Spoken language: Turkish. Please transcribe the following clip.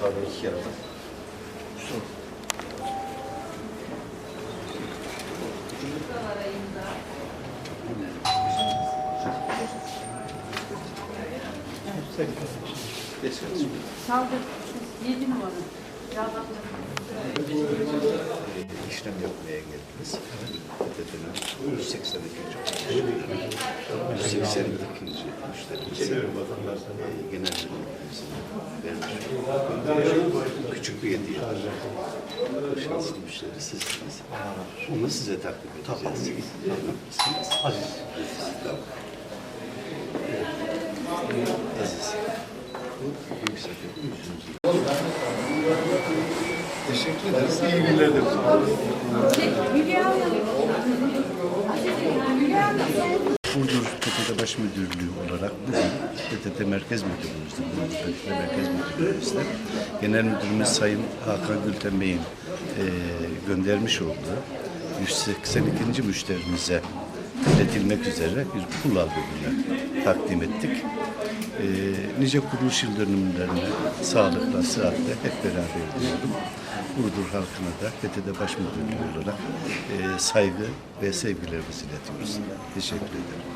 Pardon iki kere var. Geç kardeşim. Saldır. Yedi numara. İşlem yapmaya geldiniz. Dedene 182. 182. müşterimize e, genel küçük bir hediye. Şanslı müşteri sizsiniz. Onu size takdim edeceğiz. İsminiz? Aziz. Tamam. Aziz. Bu büyük sakın. Yüzünüzü Teşekkür ederiz. İyi günler. Hülya Hanım. Burdur PTT Baş Müdürlüğü olarak bugün PTT Merkez Müdürlüğümüzde, Burdur Merkez Müdürlüğümüzde Genel Müdürümüz Sayın Hakan Gülten Bey'in eee, göndermiş olduğu 182. müşterimize iletilmek üzere bir pul albümünü takdim ettik. Eee, nice kuruluş yıl dönümlerine sağlıkla, sıhhatle hep beraber diyorum. Burdur halkına da PTT Baş Müdürlüğü olarak eee, saygı ve sevgilerimizi iletiyoruz. Teşekkür ederim.